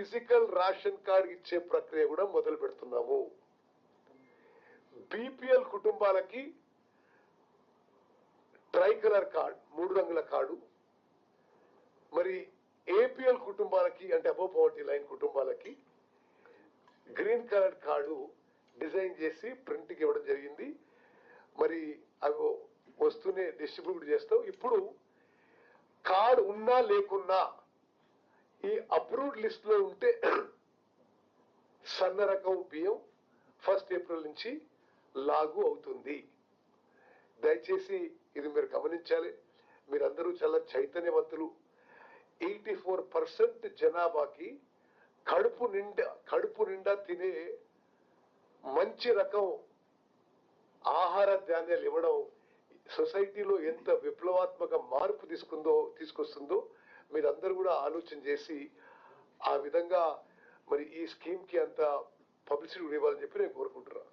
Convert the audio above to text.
Physical ration card ఇచ్చే ప్రక్రియ కూడా మొదలు పెడుతున్నాము. బీపీఎల్ కుటుంబాలకి ట్రై కలర్ కార్డ్ మూడు రంగుల కార్డు. మరి ఏపీఎల్ కుటుంబాలకి అంటే అబో పవర్టీ లైన్ కుటుంబాలకి గ్రీన్ కలర్ కార్డు డిజైన్ చేసి ప్రింట్కి ఇవ్వడం జరిగింది. మరి అవి వస్తూనే డిస్ట్రిబ్యూట్ చేస్తాం. ఇప్పుడు కార్డు ఉన్నా లేకున్నా ఈ అప్రూవ్డ్ లిస్ట్లో ఉంటే సన్న రకం బియ్యం ఫస్ట్ ఏప్రిల్ నుంచి లాగు అవుతుంది. దయచేసి ఇది మీరు గమనించాలి. మీరందరూ చాలా చైతన్యవంతులు. ఎయిటీ ఫోర్ పర్సెంట్ జనాభాకి కడుపు నిండా కడుపు నిండా తినే మంచి రకం ఆహార ధాన్యాలు ఇవ్వడం సొసైటీలో ఎంత విప్లవాత్మక మార్పు తీసుకుందో తీసుకొస్తుందో మీరందరూ కూడా ఆలోచన చేసి ఆ విధంగా మరి ఈ స్కీమ్కి అంత పబ్లిసిటీ ఇవ్వాలని చెప్పి నేను కోరుకుంటున్నాను